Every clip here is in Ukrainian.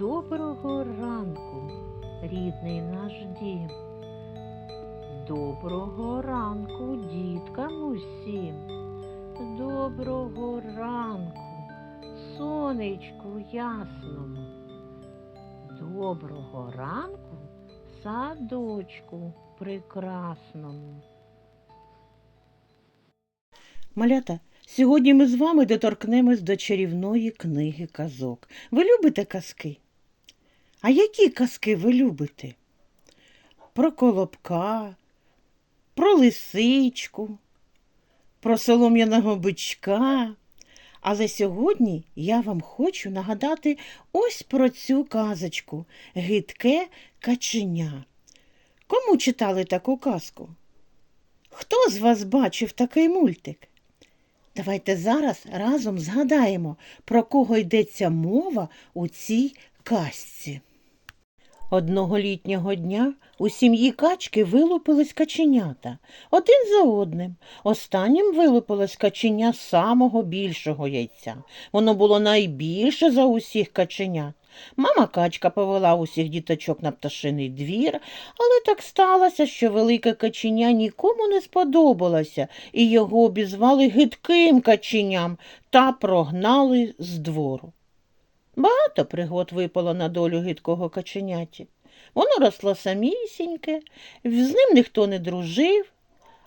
Доброго ранку, рідний наш дім. Доброго ранку, діткам усім. Доброго ранку, сонечку ясному. Доброго ранку, садочку прекрасному. Малята, сьогодні ми з вами доторкнемось до чарівної книги казок. Ви любите казки? А які казки ви любите? Про колобка, про лисичку, про солом'яного бичка. Але сьогодні я вам хочу нагадати ось про цю казочку Гидке каченя. Кому читали таку казку? Хто з вас бачив такий мультик? Давайте зараз разом згадаємо, про кого йдеться мова у цій казці. Одного літнього дня у сім'ї качки вилупились каченята один за одним. Останнім вилупилось каченя самого більшого яйця. Воно було найбільше за усіх каченят. Мама качка повела усіх діточок на пташиний двір, але так сталося, що велике каченя нікому не сподобалося, і його обізвали гидким каченям та прогнали з двору. Багато пригод випало на долю гидкого каченяті. Воно росло самісіньке, з ним ніхто не дружив.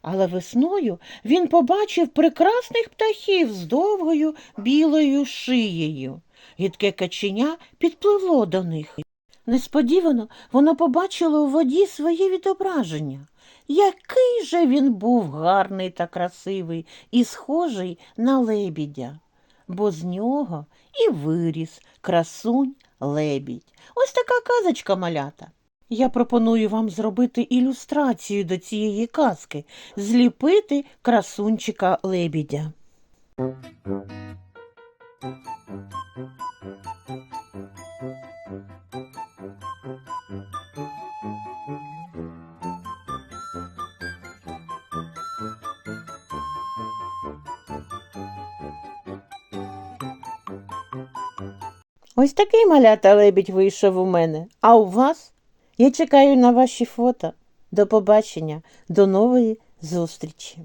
Але весною він побачив прекрасних птахів з довгою білою шиєю. Гидке каченя підпливло до них. Несподівано воно побачило у воді своє відображення. Який же він був гарний та красивий і схожий на лебідя, бо з нього і виріс красунь лебідь. Ось така казочка малята. Я пропоную вам зробити ілюстрацію до цієї казки, зліпити красунчика лебідя. Ось такий малята лебідь вийшов у мене. А у вас? Я чекаю на ваші фото. До побачення, до нової зустрічі.